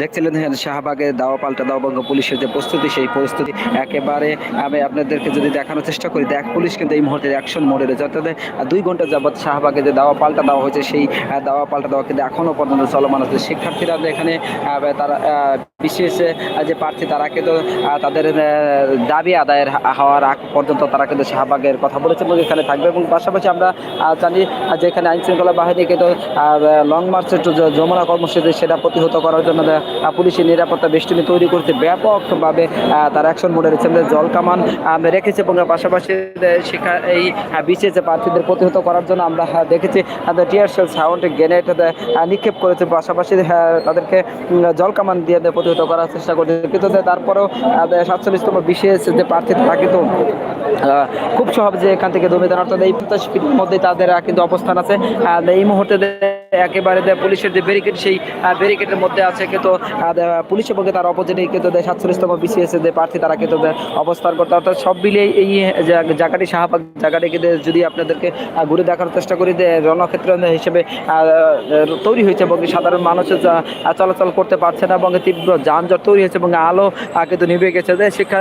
দেখছিলেন শাহবাগে দাওয়া পাল্টা দাওয়া বঙ্গ পুলিশের যে প্রস্তুতি, সেই প্রস্তুতি একেবারে আমি আপনাদেরকে যদি দেখানোর চেষ্টা করি, দেখ পুলিশ কিন্তু এই মুহূর্তে অ্যাকশন মোডে রয়েছে। অর্থাৎ দুই ঘণ্টা যাবৎ শাহবাগে যে দাওয়া পাল্টা দেওয়া হয়েছে, সেই দাওয়া পাল্টা দেওয়া কিন্তু এখনও পর্যন্ত চলমান আছে। শিক্ষার্থীরা এখানে তারা বিশেষ যে প্রার্থী, তারা কিন্তু তাদের দাবি আদায়ের হওয়ার আগ পর্যন্ত তারা কিন্তু শাহবাগের কথা বলেছে এবং এখানে থাকবে এবং পাশাপাশি আমরা জানি যে এখানে আইন শৃঙ্খলা বাহিনী কিন্তু লং মার্চের যমুনা কর্মসূচি সেটা প্রতিহত করার জন্য পুলিশের নিরাপত্তা বেষ্টনী তৈরি করতে ব্যাপকভাবে তারা অ্যাকশন মোডে রয়েছে জল কামান রেখেছে এবং পাশাপাশি শিক্ষা এই বিসিএস প্রার্থীদের প্রতিহত করার জন্য আমরা দেখেছি টিয়ার সেল সাউন্ড গ্রেনেড নিক্ষেপ করেছে। পাশাপাশি তাদেরকে জল কামান দিয়ে প্রতিহত করার চেষ্টা করছে। কিন্তু তারপরেও সাতচল্লিশতম বিশেষ যে প্রার্থী, তারা কিন্তু খুব সহজে এখান থেকে দমে দেন। অর্থাৎ এই পঞ্চাশ ফিটের মধ্যে তাদের কিন্তু অবস্থান আছে। এই মুহূর্তে একেবারে পুলিশের যে ব্যারিকেড সেই ব্যারিকেডের মধ্যে আছে। কিন্তু পুলিশের পক্ষে তার অপোজিটে কিন্তু সাতচল্লিশতম বিসিএস যে প্রার্থী, তারা কিন্তু অবস্থান করতে অর্থাৎ সব মিলিয়ে এই জায়গাটি শাহবাগ জায়গাটি কিন্তু যদি আপনাদেরকে ঘুরে দেখার চেষ্টা করি যে রণক্ষেত্র হিসেবে তৈরি হয়েছে এবং সাধারণ মানুষ চলাচল করতে পারছে না এবং তীব্র যানজট তৈরি হয়েছে এবং আলো কিন্তু নিভে গেছে। যে শিক্ষা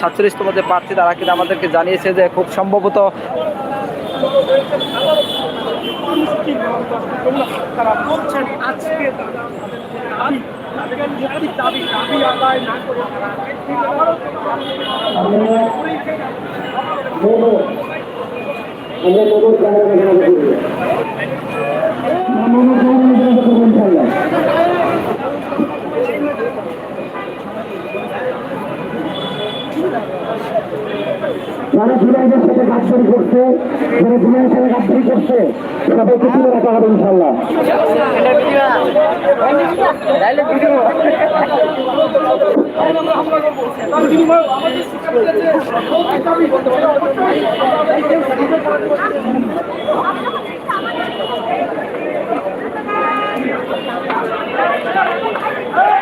সাতচল্লিশতম যে প্রার্থী, তারা কিন্তু আমাদেরকে জানিয়েছে যে খুব সম্ভবত তারা বলছেন আজকে তারা যারা জুলাইদের সাথে গাছবাড়ি করছে, যারা জুলাইয়ের সাথে গাছবাড়ি করছে সবাইকে তুলে রাখা হবে ইনশাল্লাহ তার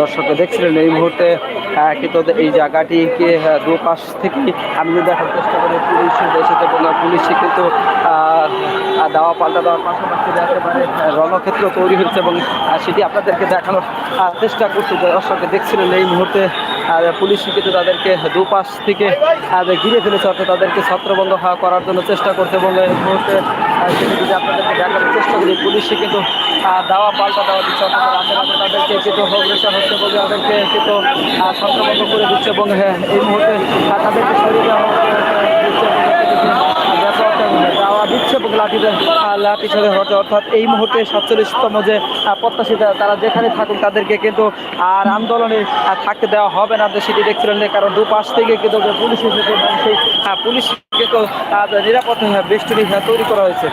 দর্শক দেখছিলেন এই মুহূর্তে কিন্তু এই জায়গাটিকে দুপাশ থেকে আমি যদি দেখার চেষ্টা করি, পুলিশ এসেছে এবং পুলিশে কিন্তু দাওয়া পাল্টা দেওয়ার পাশাপাশি একেবারে রণক্ষেত্র তৈরি হচ্ছে এবং সেটি আপনাদেরকে দেখানোর চেষ্টা করছি। দর্শক দেখছিলেন এই মুহূর্তে পুলিশ কিন্তু তাদেরকে দুপাশ থেকে ঘিরে ফেলেছে অর্থাৎ তাদেরকে ছত্রভঙ্গ হওয়া করার জন্য চেষ্টা করছে এবং মুহূর্তে যদি আপনাদেরকে দেখানোর চেষ্টা করি পুলিশে কিন্তু দাওয়া পাল্টা দেওয়া দিচ্ছে অর্থাৎ তাদেরকে কিন্তু অগ্রসর হচ্ছে বলে তাদেরকে কিন্তু ছত্রভঙ্গ করে দিচ্ছে এবং হ্যাঁ এই মুহূর্তে তাদেরকে সরিয়ে আহ, দিচ্ছে এবং তাদেরকে, আহ, ব্যাপক দাওয়া লাঠি লাঠি সাথে হচ্ছে। অর্থাৎ এই মুহূর্তে সাতচল্লিশতম যে প্রত্যাশী তারা যেখানে থাকুক তাদেরকে কিন্তু আর আন্দোলনে থাকতে দেওয়া হবে না। সেটি দেখছিলেন কারণ দুপাশ থেকে কিন্তু পুলিশ এসেছে, সেই পুলিশ কিন্তু নিরাপত্তা বেষ্টনী তৈরি করা হয়েছে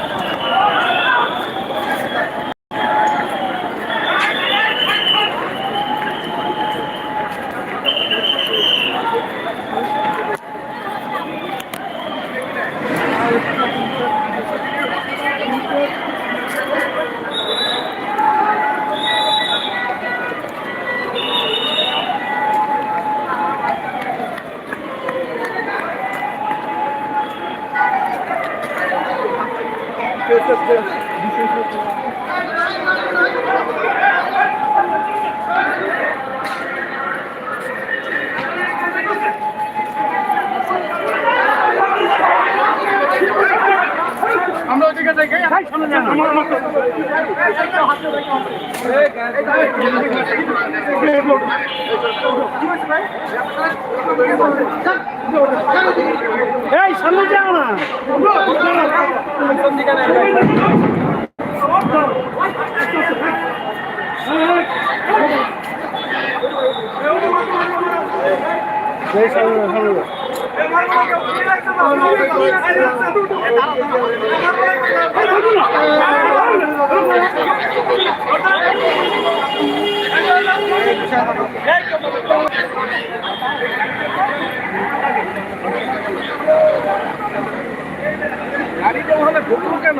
আমরা ওদিকে দেখে সামনে যান আমার আমার এই সামনে যাও না সামনে সামনে। গাড়িটা ওখানে ঢুকলো কেন?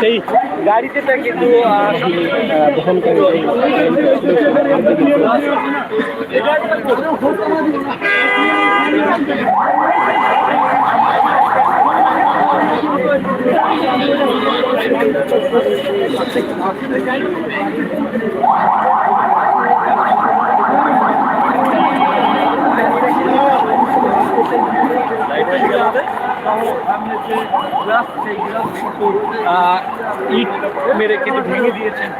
সেই গাড়িতে কিন্তু বহনকারী আহ, ইট মেরে কিন্তু ভেঙে দিয়েছেন।